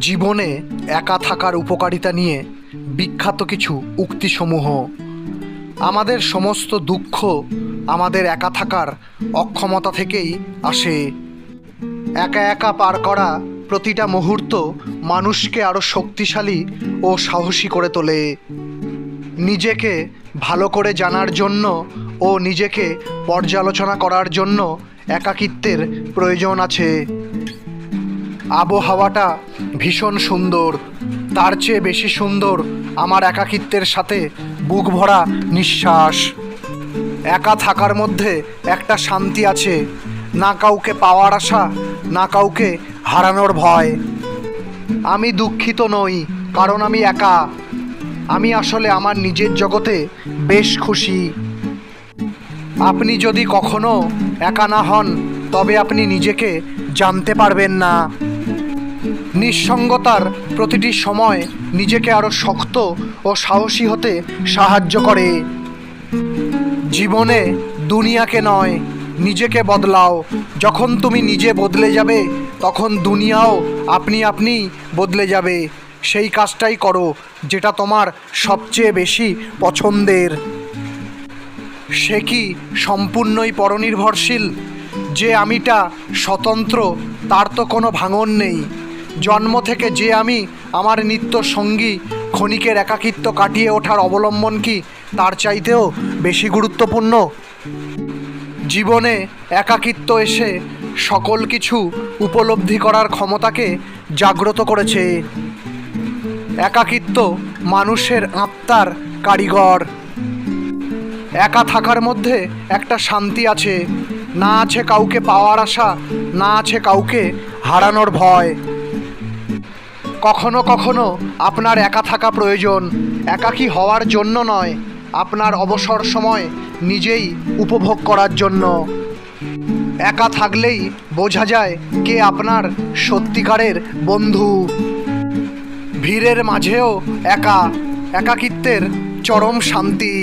জীবনে একা থাকার উপকারিতা নিয়ে বিখ্যাত কিছু উক্তিসমূহ। আমাদের সমস্ত দুঃখ আমাদের একা থাকার অক্ষমতা থেকেই আসে। একা একা পার করা প্রতিটা মুহূর্ত মানুষকে আরও শক্তিশালী ও সাহসী করে তোলে। নিজেকে ভালো করে জানার জন্য ও নিজেকে পর্যালোচনা করার জন্য একাকিত্বের প্রয়োজন আছে। আবহাওয়াটা ভীষণ সুন্দর। তার চেয়ে বেশি সুন্দর আমার একাকিত্বের সাথে বুক ভরা নিঃশ্বাস। একা থাকার মধ্যে একটা শান্তি আছে, না কাউকে পাওয়ার আশা, না কাউকে হারানোর ভয়। আমি দুঃখিত নই, কারণ আমি একা। আমি আসলে আমার নিজের জগতে বেশ খুশি। আপনি যদি কখনো একা না হন, তবে আপনি নিজেকে জানতে পারবেন না। নিঃসঙ্গতার প্রতিটি সময় নিজেকে আরও শক্ত ও সাহসী হতে সাহায্য করে। জীবনে দুনিয়াকে নয়, নিজেকে বদলাও। যখন তুমি নিজে বদলে যাবে, তখন দুনিয়াও আপনি আপনি বদলে যাবে। সেই কাজটাই করো, যেটা তোমার সবচেয়ে বেশি পছন্দের। সে কি সম্পূর্ণই পরনির্ভরশীল? যে আমিটা স্বতন্ত্র, তার তো কোনো ভাঙন নেই। জন্ম থেকে যে আমি আমার নিত্য সঙ্গী ক্ষণিকের একাকিত্ব কাটিয়ে ওঠার অবলম্বন কি তার চাইতেও বেশি গুরুত্বপূর্ণ? জীবনে একাকিত্ব এসে সকল কিছু উপলব্ধি করার ক্ষমতাকে জাগ্রত করেছে। একাকিত্ব মানুষের আত্মার কারিগর। একা থাকার মধ্যে একটা শান্তি আছে। না আছে কাউকে পাওয়ার আশা, না আছে কাউকে হারানোর ভয়। কখনো কখনো আপনার একা থাকা প্রয়োজন, একাকী হওয়ার জন্য নয়, আপনার অবসর সময় নিজেই উপভোগ করার জন্য। একা থাকলেই বোঝা যায় কে আপনার সত্যিকারের বন্ধু। ভিড়ের মাঝেও একা, একাকিত্বের চরম শান্তি।